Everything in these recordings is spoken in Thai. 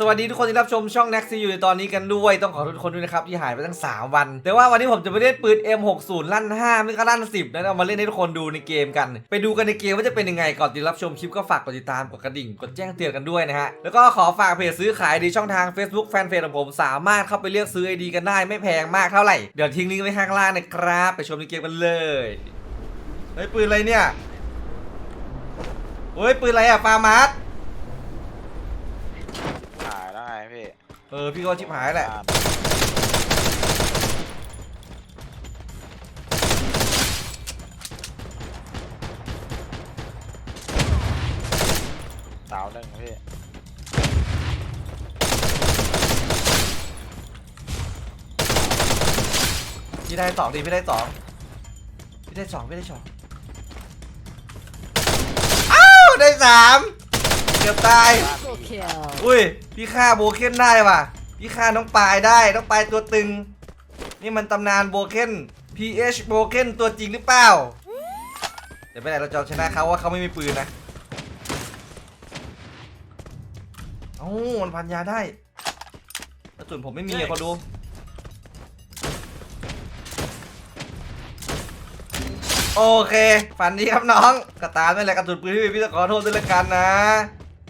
สวัสดีทุกคนที่รับชมช่อง n e x t อยู่ในตอนนี้กันด้วยต้องขอโทษทุกคนด้วยนะครับที่หายไปตั้ง 3 วัน แต่ว่าวันนี้ผมจะไปเล่นปืน M60 ลั่น 5 ไม่ก็ลั่น 10นะเอามาเล่นให้ทุกคนดูในเกมกัน ไปดูกันในเกมว่าจะเป็นยังไงก่อนที่รับชมคลิปก็ฝากกดติดตามกดกระดิ่งกดแจ้งเตือนกันด้วยนะฮะแล้วก็ขอฝากเพจซื้อขายดีช่องทาง Facebook แฟนเพจของผมสามารถเข้าไปเลือกซื้อไอดีกันได้ไม่แพงมากเท่าไหร่เดี๋ยวทิ้งลิงก์ไว้ข้างล่างนะครับไปชมในเกมกันเลยเฮ้ยปืนอะไรเนี่ยเฮ้ยปืนอะไรอะปามาร์ หายได้ พี่เออพี่ก็ชิบหายแหละสาวหนึ่งพี่พี่ได้สองดิพี่ได้สองพี่ได้สองพี่ได้สองอ้าวได้สามเกือบตาย Triple kill. อุ้ย พี่ฆ่าโบเคนได้ว่ะ พี่ฆ่าน้องปายได้น้องปายตัวตึง นี่มันตำนานโบเคน PH โบเคนตัวจริงหรือเปล่าเดี๋ยวไปไหนเราจะเอาชนะเขาว่าเขาไม่มีปืนนะเอ้ามันพันยาได้กระสุนผมไม่มีอะเขาดูโอเค ฝันดีครับน้อง กระตามนั่นแหละกระสุนปืนพี่พี่ต้องขอโทษด้วยละกันนะ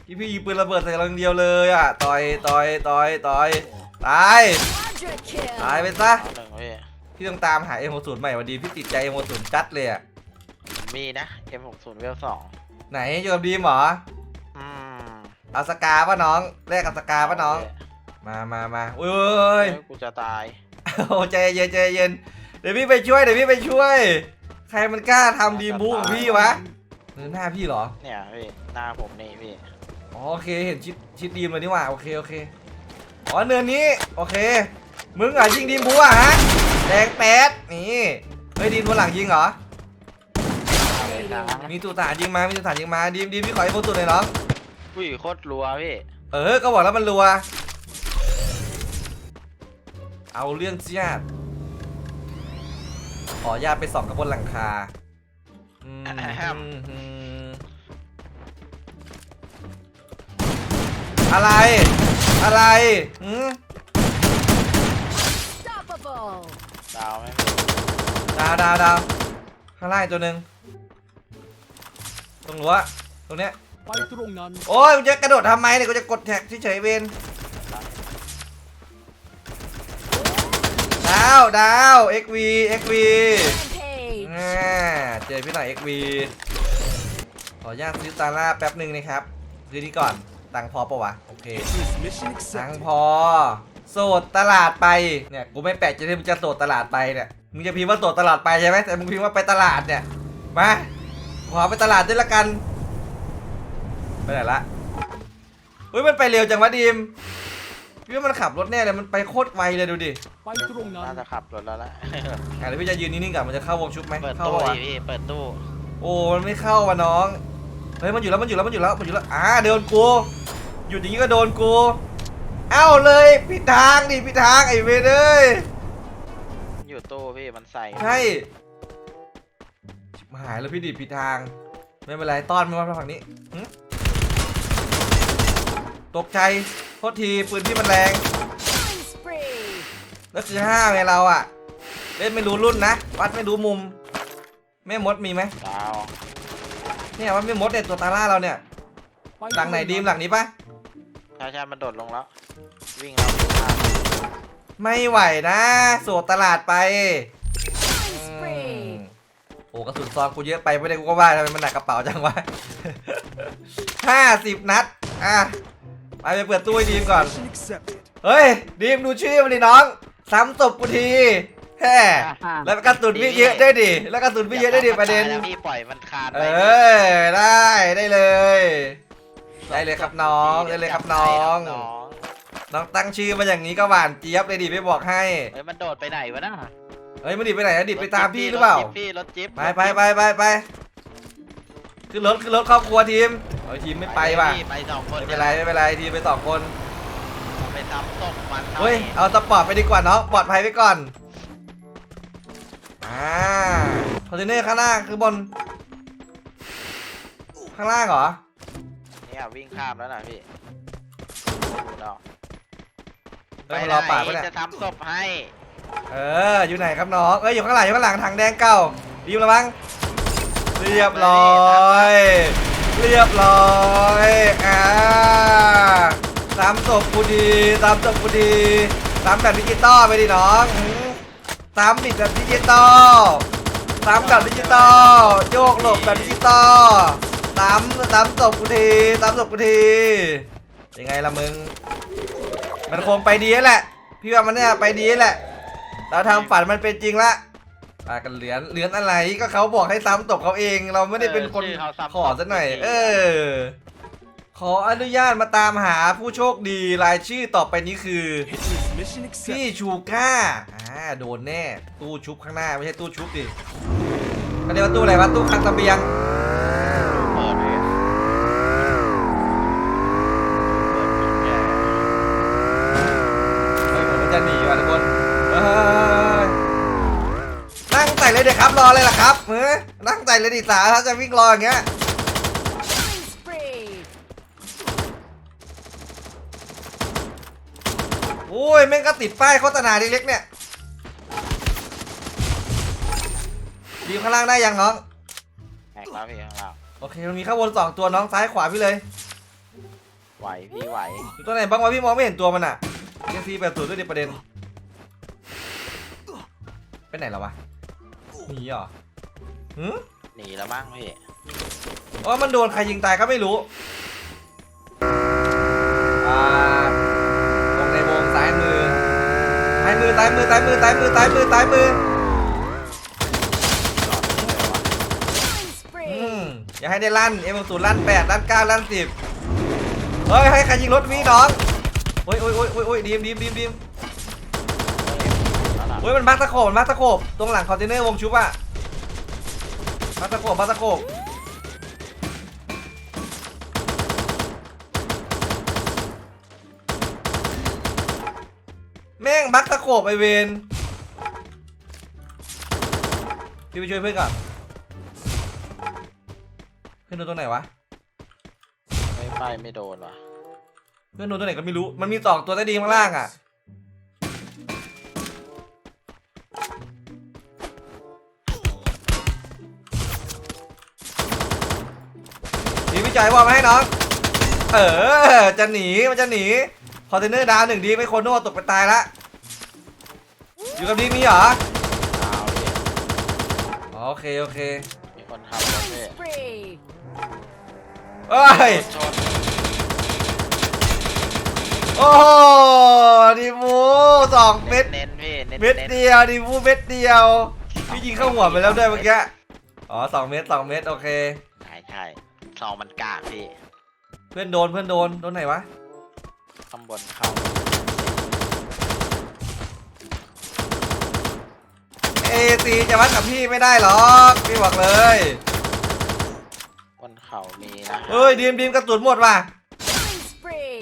ที่พี่ยิงปืนระเบิดใส่เราอย่างเดียวเลยอะต่อยต่อยต่อยต่อยตาย Quadra ตาย kill. ไปซะสาวหนึ่งพี่พี่ต้องตามหาเอ็มโศูนย์ใหม่วันดีพี่ติดใจเอ็มศูนย์จัดเลยอะมีนะ M60 เวลสองไหนอยู่กับดีมเหรออืมเอาสกาป่ะน้องแลกกับสกาป่ะน้อง มามามาอุ้ยเฮ้ยกูจะตายโอ้ใจเย็นใจเย็นเดี๋ยวพี่ไปช่วยเดี๋ยวพี่ไปช่วย ใครมันกล้าทำดีมบูของพี่วะเออหน้าพี่เหรอ เนี่ยพี่หน้าผมนี่พี่ อ๋อโอเคเห็นชิดชิดดีมเลยนี่หว่าโอเคโอเคอ๋อเนินนี้โอเค มึงอะยิงดีมบูอะฮะแดงแป๊ดนี่เฮ้ยดีมบนหลังยิงเหรอเลยนะมีตุตานยิงมามีตุตานยิงมาดีมดีมพี่ขอไอ้โฟตุหน่อยน้องผู้หญิงโคตรรัวพี่เออก็บอกแล้วมันรัว เอาเรื่องเจียดขอญาตไปส่องกับบนหลังคาอืม อืมอะไร อะไรอืม Unstoppable. ดาวไหมพี่ดาวดาวดาวข้างล่างอีกตัวหนึ่งตรงรั้วตรงเนี้ย ไปตรงนั้นโอ้ยกูจะกระโดดทำไมเนี่ยกูจะกดแท็กเฉยๆเวนดาวดาว XV XV Rampage. อ่าเจอพี่หน่อย XV ขออนุญาตซื้อตาล่าแป๊บหนึ่งนะครับซื้อนี้ก่อน ตังค์พอปะวะ โอเค This mission ตัง accepted ค์พอ โสดตลาดไป เนี่ย กูไม่แปลกใจที่มึงจะโสดตลาดไปเนี่ย มึงจะพิมพ์ว่าโสดตลาดไปใช่ไหมแต่มึงพิมพ์ว่าไปตลาดเนี่ย มา ขอไปตลาดด้วยละกัน ไปไหนละเฮ้ย มันไปเร็วจังวะดีมพี่ว่ามันขับรถแน่เลย มันไปโคตรไวเลยดูดิ ไปตรงนั้น่านจะขับรถแล้วละอะเดี๋ยวพี่จะยืนนิ่งๆก่อนมันจะเข้าวงชุบไหมเปิดเข้าตู้ปะวะดิพี่ เปิดตู้ โอ้มันไม่เข้าวะน้อง เฮ้ยมันอยู่แล้วมันอยู่แล้วมันอยู่แล้วมันอยู่แล้วอ่าโดนกูหยุดอย่างนี้ก็โดนกูเอ้าเลยผิดทางดิผิดทางไอ้เวรเอ้ยอยู่ตู้พี่มันใส่ใช่ชิบหายแล้วพี่ดิผิดทาง ไม่เป็นไรต้อนมันมาฝั่งนี้หึตกใจโทษทีปืนพี่มันแรง Killing spree. แล้วคือห้าไงเราอะเล่นไม่รู้รุ่นนะวัดไม่รู้มุมแม่มดมีไหมดาว เนี่ยว่าแม่มดเนี่ยตัวตาล่าเราเนี่ยไปหลังไหนดีมหลังนี้ปะใช่ใช่มันโดดลงแล้ว วิ่งแล้ววิ่งมาไม่ไหวนะโสดตลาดไป Killing อืม spree. โอ้กระสุนซองกูเยอะไปไม่ได้กูก็ว่าทำไมมันหนักกระเป๋าจังวะห้าสิบนัดอะไปไปเปิดตู้ให้ดีมก่อน Mission accepted เฮ้ยดีมดูชื่อมันดิน้องซ้ำศพกูที แฮ่แล้วกระสุนพี่เยอะได้วยดิ แล้วกระสุนพี่เยอะได้วยดิประเด็นแล้วพี่ปล่อยมันคานเอไปอได้ได้เลย ได้เลยครับน้องได้เลยครับน้องน้อง น้องตั้งชื่อมาอย่างนี้ก็หวานเจี๊ยบเลยดิไม่บอกให้ เฮ้ยมันโดดไปไหนวะน่ะเฮ้ยมันดิไปไหนอะดิไปตามพี่หรือเปล่าถจิ๊บพี่รถจิ๊บไปไปไปไปไปขึ้นรถขึ้นรถครอบครัวทีมเฮ้ยทีมไม่ไปว่ะพี่ไปสองคนไม่เป็นไรไม่เป็นไรทีมไปสองคนไปซ้ำตกมันหน่อเฮ้ยเอาสปอร์ตไปดีกว่าน้องปลอดภัยไปก่อน อ่าคอนเทนเนอร์ข้างหน้าคือบน ข้างล่างเหรอ เนี่ยวิ่งข้ามแล้วนะพี่ดอกเฮ้ยมันรอป่าดปะเนี่ยจะทำศพให้เออ อยู่ไหนครับน้อง เอ้ยอยู่ข้างหลังอยู่ข้างหลังถังแดงเก้ารีบระวัง เรียบร้อย เรียบร้อยอ่าตามศพกูดีตามศพกูดีตามแบบดิจิตอลไปดิน้องหืม ตามบิดแบบดิจิตอลตามแบบดิจิตอลโยกหลบแบบดิจิตอลตามตามศพกูทีตามศพกูทียังไงล่ะมึง มันคงไปดีแล้วแหละ พี่ว่ามันเนี่ยไปดีแล้วแหละ เราทำฝันมันเป็นจริงละอ่ากันเหรียญเหรียญอะไรก็เขาบอกให้ซ้ำตบเขาเอง เราไม่ได้เป็นคนออชื่อเขาซ้ำขอซะหน่อย เออ ขออนุญาตมาตามหาผู้โชคดีรายชื่อต่อไปนี้คือ Mission พี่ accepted. ชูก้าอ่าโดนแน่ ตู้ชุบข้างหน้าไม่ใช่ตู้ชุบดิก็เรียกว่าตู้อะไรวะตู้คังตะเบียงเปิดเลยเปิดจุดแย่เฮ้ยเหมือนมันจะหนีว่ะทุกคนเฮ้ยนั่งใส่เลยเด็กครับรอเลยล่ะครับเฮ้ยนั่งใส่เลยดิสาถ้าจะวิ่งรออย่างเงี้ย Killing spree. โอ้ยแม่งก็ติดป้ายโฆษณาเล็กๆเนี่ย ดีข้างล่างได้ยังน้องแหกแล้วพี่ข้างล่างโอเคมันมีข้างบนสองตัวน้องซ้ายขวาพี่เลยไหวพี่ไหวอยู่ตัวไหนบ้างวะพี่มองไม่เห็นตัวมันอะเอซีแบบตัวด้วยดิประเด็นไปไหนแล้ววะหนีเหรอหืมหนีแล้วมั้งพี่ว่ามันโดนใครยิงตายก็ไม่รู้อ่าตรงในวงซ้ายมือซ้ายมือซ้ายมือซ้ายมือซ้ายมือซ้ายมือซ้ายมือ Killing อืม spree. อย่าให้ได้ลั่นเอ็มศูนย์ลั่นแปดลั่นเก้าลั่นสิบเฮ้ยให้ใครยิงรถวิ่งน้องโอ้ยโอ้ยโอ้ยโอ้ยโอ้ยดีมดีมดีมดีมนั่นน่ะเฮ้ยมันมาตะโขบมันมาตะโขบตรงหลังคอนเทนเนอร์วงชุบอะมาตะโขบมาตะโขบแม่งมาร์คตะโขบไอเวนพี่ไปช่วยเพื่อนก่อน เพื่อนโดนตัวไหนวะ ไม่ไปไม่โดนว่ะเพื่อนโดนตัวไหนก็ไม่รู้ มันมีสองตัวใต้ดินข้างล่างอะมีวิจัยว่ามาให้น้อง เออ จะหนี มันจะหนี คอนเทนเนอร์ดาวหนึ่งดีไม่คนโน่ตกไปตายละ อยู่กับดีมีเหรอดาวพี่อ๋อโอเค โอเค เอ้ย ชนโอ้โหดีมูสองเม็ด เน้นๆพี่เน้นๆเม็ดเดียวดีมูเม็ดเดียว พี่ยิงเข้าหัวไปแล้วด้วยเมื่อกี้ อ๋อสองเม็ดสองเม็ดโอเค ใช่ใช่ซองมันกากพี่เพื่อนโดนเพื่อนโดนโดนไหนวะ ข้างบนเขาเอซีจะวัดกับพี่ไม่ได้หรอก พี่บอกเลยบน เขามีนะเฮ้ยดีมดีมกระสุนหมดว่ะ Killing spree.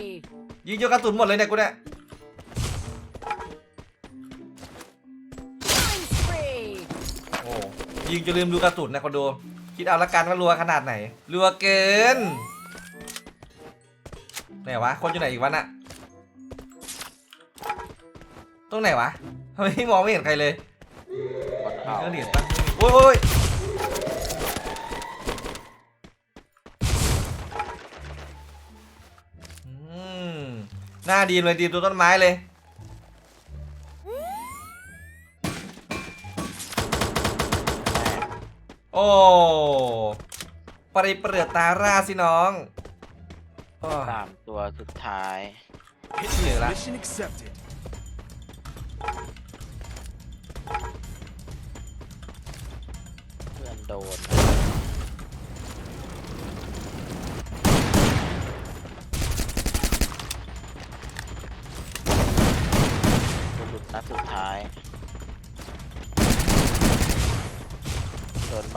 ยิงจนกระสุนหมดเลยเนี่ยกูเนี่ย Killing spree. โอ้ยิงจนลืมดูกระสุนนะคนดู คิดเอาละกันว่ารัวขนาดไหน รัวเกินไหนวะ คนอยู่ไหนอีกวะน่ะ ตรงไหนวะทำไมพี่มองไม่เห็นใครเลยบนเขาเจอเหรียญปะโอ้ยโอ้ย หน้าดีมเลยดีมตัวต้นไม้เลย โอ้ปริเปลือตาราสิน้องโอ้สามตัวสุดท้าย เหลือละ Mission accepted. เพื่อนโดนตัว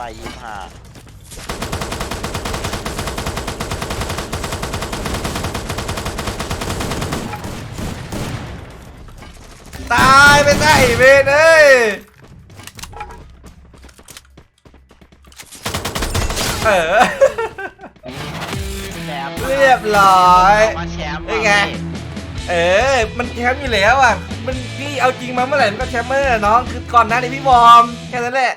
ใบยี่ห้าตายไปซะไอเวนเอ้ยเออ แชมป์เรียบร้อย มาแชมป์เป็นไง เออ มันแชมป์อยู่แล้วอะ มันพี่เอาจริงมาเมื่อไหร่มันก็แชมป์เมอร์น้อง คือก่อนหน้านี้พี่บอม แค่นั้นแหละ